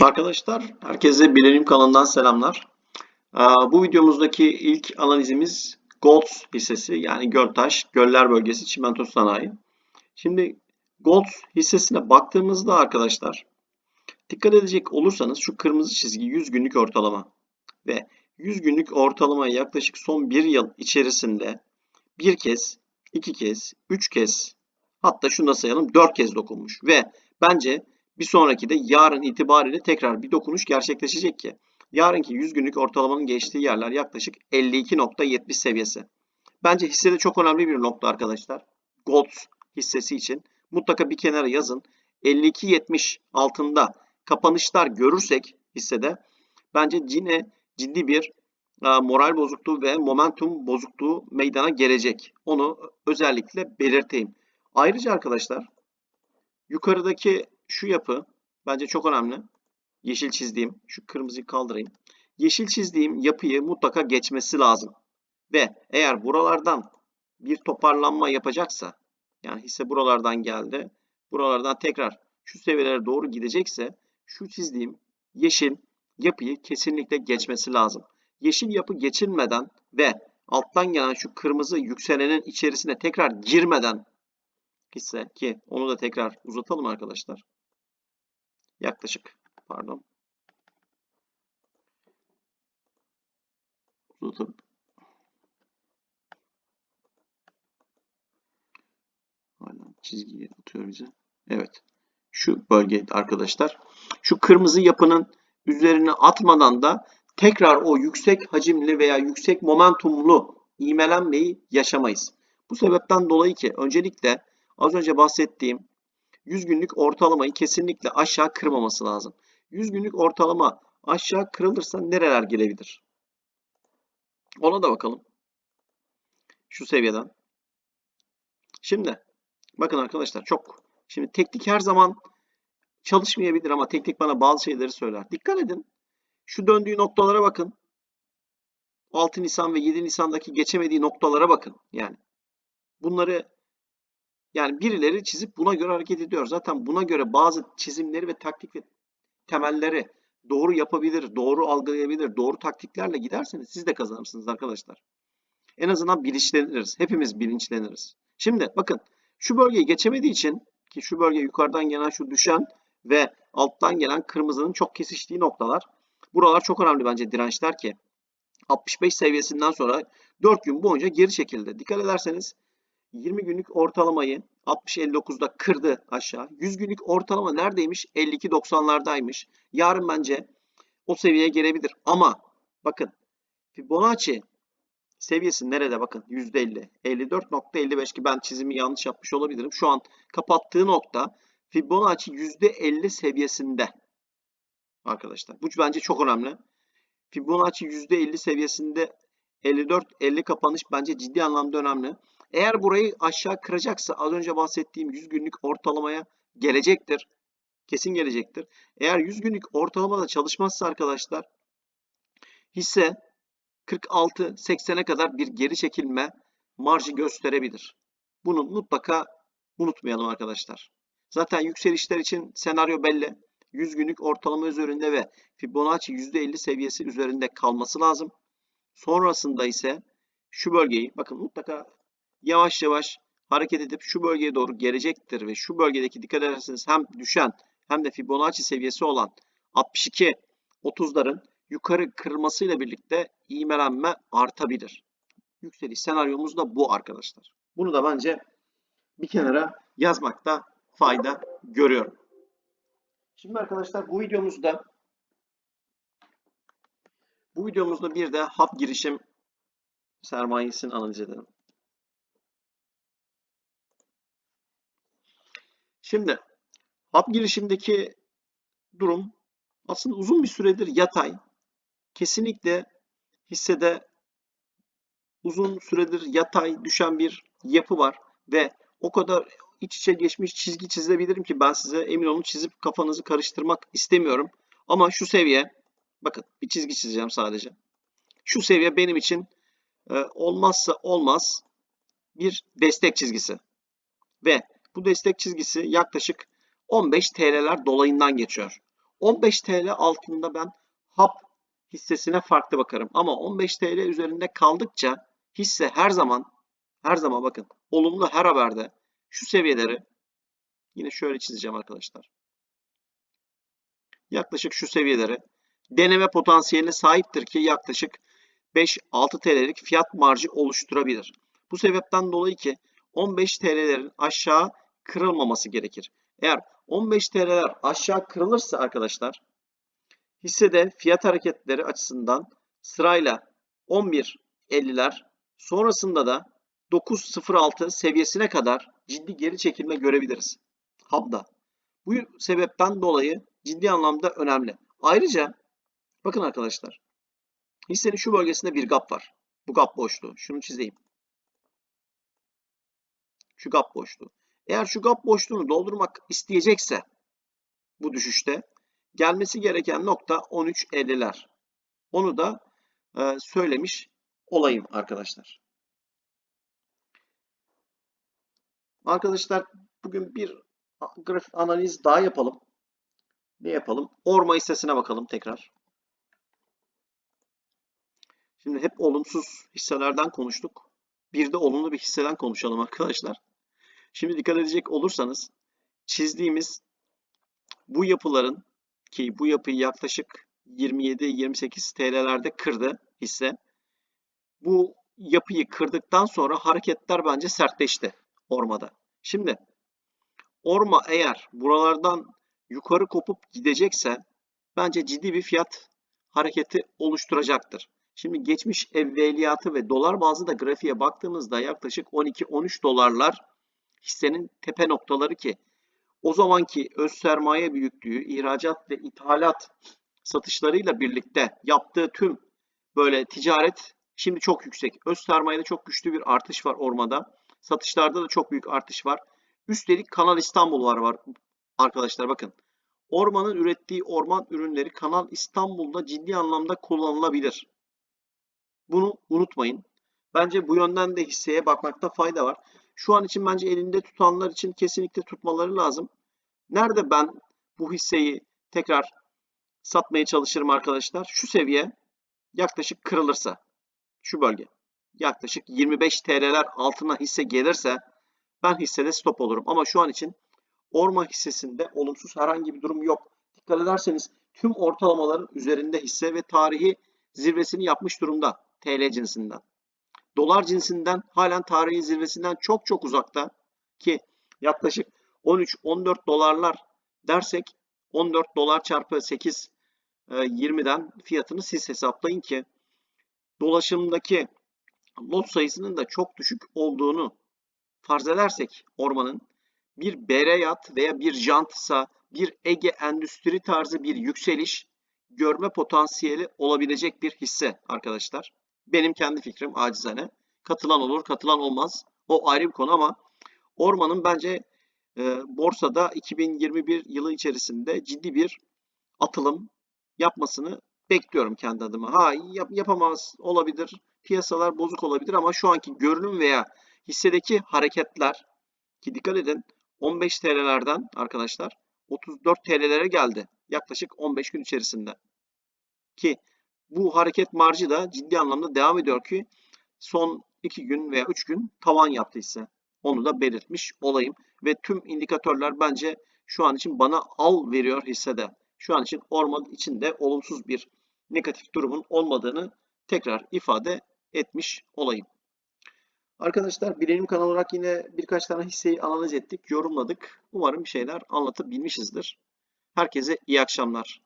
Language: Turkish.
Arkadaşlar, herkese Bilenim kanalından selamlar. Ee, Bu videomuzdaki ilk analizimiz Gold hissesi yani Göltaş, Göller Bölgesi Çimento Sanayi. Şimdi Gold hissesine baktığımızda arkadaşlar dikkat edecek olursanız şu kırmızı çizgi 100 günlük ortalama ve 100 günlük ortalamaya yaklaşık son bir yıl içerisinde bir kez, iki kez, üç kez hatta şunu da sayalım dört kez dokunmuş ve bence bir sonraki de yarın itibariyle tekrar bir dokunuş gerçekleşecek ki yarınki 100 günlük ortalamanın geçtiği yerler yaklaşık 52.70 seviyesi. Bence hissede çok önemli bir nokta arkadaşlar. Gold hissesi için mutlaka bir kenara yazın. 52.70 altında kapanışlar görürsek hissede bence yine ciddi bir e, moral bozukluğu ve momentum bozukluğu meydana gelecek. Onu özellikle belirteyim. Ayrıca arkadaşlar yukarıdaki şu yapı bence çok önemli. Yeşil çizdiğim, şu kırmızıyı kaldırayım. Yeşil çizdiğim yapıyı mutlaka geçmesi lazım. Ve eğer buralardan bir toparlanma yapacaksa, yani hisse buralardan geldi, buralardan tekrar şu seviyelere doğru gidecekse, şu çizdiğim yeşil yapıyı kesinlikle geçmesi lazım. Yeşil yapı geçilmeden ve alttan gelen şu kırmızı yükselenin içerisine tekrar girmeden hisse ki onu da tekrar uzatalım arkadaşlar. Yaklaşık pardon. Uzatıp Aynen çizgiyi atıyor bize. Evet. Şu bölge arkadaşlar. Şu kırmızı yapının üzerine atmadan da tekrar o yüksek hacimli veya yüksek momentumlu ivmelenmeyi yaşamayız. Bu sebepten dolayı ki öncelikle az önce bahsettiğim 100 günlük ortalamayı kesinlikle aşağı kırmaması lazım. 100 günlük ortalama aşağı kırılırsa nereler gelebilir? Ona da bakalım. Şu seviyeden. Şimdi bakın arkadaşlar çok şimdi teknik her zaman çalışmayabilir ama teknik bana bazı şeyleri söyler. Dikkat edin. Şu döndüğü noktalara bakın. 6 Nisan ve 7 Nisan'daki geçemediği noktalara bakın. Yani bunları yani birileri çizip buna göre hareket ediyor. Zaten buna göre bazı çizimleri ve taktik ve temelleri doğru yapabilir, doğru algılayabilir, doğru taktiklerle giderseniz siz de kazanırsınız arkadaşlar. En azından bilinçleniriz. Hepimiz bilinçleniriz. Şimdi bakın şu bölgeyi geçemediği için ki şu bölge yukarıdan gelen şu düşen ve alttan gelen kırmızının çok kesiştiği noktalar. Buralar çok önemli bence dirençler ki 65 seviyesinden sonra 4 gün boyunca geri çekildi. Dikkat ederseniz 20 günlük ortalamayı 60-59'da kırdı aşağı. 100 günlük ortalama neredeymiş? 52-90'lardaymış. Yarın bence o seviyeye gelebilir. Ama bakın Fibonacci seviyesi nerede bakın %50. 54.55 ki ben çizimi yanlış yapmış olabilirim. Şu an kapattığı nokta Fibonacci %50 seviyesinde. Arkadaşlar bu bence çok önemli. Fibonacci %50 seviyesinde 54-50 kapanış bence ciddi anlamda önemli. Eğer burayı aşağı kıracaksa az önce bahsettiğim 100 günlük ortalamaya gelecektir. Kesin gelecektir. Eğer 100 günlük ortalamada çalışmazsa arkadaşlar hisse 46-80'e kadar bir geri çekilme marjı gösterebilir. Bunu mutlaka unutmayalım arkadaşlar. Zaten yükselişler için senaryo belli. 100 günlük ortalama üzerinde ve Fibonacci %50 seviyesi üzerinde kalması lazım. Sonrasında ise şu bölgeyi bakın mutlaka yavaş yavaş hareket edip şu bölgeye doğru gelecektir ve şu bölgedeki dikkat ederseniz hem düşen hem de Fibonacci seviyesi olan 62 30'ların yukarı kırılmasıyla birlikte ivmelenme artabilir. Yükseliş senaryomuz da bu arkadaşlar. Bunu da bence bir kenara yazmakta fayda görüyorum. Şimdi arkadaşlar bu videomuzda bu videomuzda bir de hap girişim sermayesini analiz edelim. Şimdi hap girişimdeki durum aslında uzun bir süredir yatay. Kesinlikle hissede uzun süredir yatay düşen bir yapı var ve o kadar iç içe geçmiş çizgi çizebilirim ki ben size emin olun çizip kafanızı karıştırmak istemiyorum. Ama şu seviye bakın bir çizgi çizeceğim sadece. Şu seviye benim için e, olmazsa olmaz bir destek çizgisi. Ve bu destek çizgisi yaklaşık 15 TL'ler dolayından geçiyor. 15 TL altında ben HAP hissesine farklı bakarım. Ama 15 TL üzerinde kaldıkça hisse her zaman her zaman bakın olumlu her haberde şu seviyeleri yine şöyle çizeceğim arkadaşlar. Yaklaşık şu seviyeleri deneme potansiyeline sahiptir ki yaklaşık 5-6 TL'lik fiyat marjı oluşturabilir. Bu sebepten dolayı ki 15 TL'lerin aşağı kırılmaması gerekir. Eğer 15 TL'ler aşağı kırılırsa arkadaşlar hissede fiyat hareketleri açısından sırayla 11.50'ler sonrasında da 9.06 seviyesine kadar ciddi geri çekilme görebiliriz. HAB'da. Bu sebepten dolayı ciddi anlamda önemli. Ayrıca bakın arkadaşlar hissenin şu bölgesinde bir gap var. Bu gap boşluğu. Şunu çizeyim. Şu gap boşluğu. Eğer şu gap boşluğunu doldurmak isteyecekse bu düşüşte gelmesi gereken nokta 13.50'ler. Onu da e, söylemiş olayım arkadaşlar. Arkadaşlar bugün bir grafik analiz daha yapalım. Ne yapalım? Orma hissesine bakalım tekrar. Şimdi hep olumsuz hisselerden konuştuk. Bir de olumlu bir hisseden konuşalım arkadaşlar. Şimdi dikkat edecek olursanız çizdiğimiz bu yapıların ki bu yapıyı yaklaşık 27-28 TL'lerde kırdı hisse. Bu yapıyı kırdıktan sonra hareketler bence sertleşti ormada. Şimdi orma eğer buralardan yukarı kopup gidecekse bence ciddi bir fiyat hareketi oluşturacaktır. Şimdi geçmiş evveliyatı ve dolar bazlı da grafiğe baktığımızda yaklaşık 12-13 dolarlar hissenin tepe noktaları ki o zamanki öz sermaye büyüklüğü, ihracat ve ithalat satışlarıyla birlikte yaptığı tüm böyle ticaret şimdi çok yüksek. Öz sermayede çok güçlü bir artış var ormada. Satışlarda da çok büyük artış var. Üstelik Kanal İstanbul var var arkadaşlar bakın. Ormanın ürettiği orman ürünleri Kanal İstanbul'da ciddi anlamda kullanılabilir. Bunu unutmayın. Bence bu yönden de hisseye bakmakta fayda var. Şu an için bence elinde tutanlar için kesinlikle tutmaları lazım. Nerede ben bu hisseyi tekrar satmaya çalışırım arkadaşlar? Şu seviye yaklaşık kırılırsa şu bölge yaklaşık 25 TL'ler altına hisse gelirse ben hissede stop olurum. Ama şu an için Orma hissesinde olumsuz herhangi bir durum yok. Dikkat ederseniz tüm ortalamaların üzerinde hisse ve tarihi zirvesini yapmış durumda TL cinsinden. Dolar cinsinden halen tarihi zirvesinden çok çok uzakta ki yaklaşık 13-14 dolarlar dersek 14 dolar çarpı 8 20'den fiyatını siz hesaplayın ki dolaşımdaki lot sayısının da çok düşük olduğunu farz edersek ormanın bir bereyat veya bir jantsa bir Ege endüstri tarzı bir yükseliş görme potansiyeli olabilecek bir hisse arkadaşlar. Benim kendi fikrim acizane. Katılan olur, katılan olmaz. O ayrı bir konu ama Orman'ın bence e, borsada 2021 yılı içerisinde ciddi bir atılım yapmasını bekliyorum kendi adıma. Ha yap, yapamaz olabilir. Piyasalar bozuk olabilir ama şu anki görünüm veya hissedeki hareketler ki dikkat edin 15 TL'lerden arkadaşlar 34 TL'lere geldi. Yaklaşık 15 gün içerisinde. Ki bu hareket marjı da ciddi anlamda devam ediyor ki son 2 gün veya 3 gün tavan yaptıysa onu da belirtmiş olayım. Ve tüm indikatörler bence şu an için bana al veriyor hissede. Şu an için orman içinde olumsuz bir negatif durumun olmadığını tekrar ifade etmiş olayım. Arkadaşlar Bilenim kanal olarak yine birkaç tane hisseyi analiz ettik, yorumladık. Umarım bir şeyler anlatabilmişizdir. Herkese iyi akşamlar.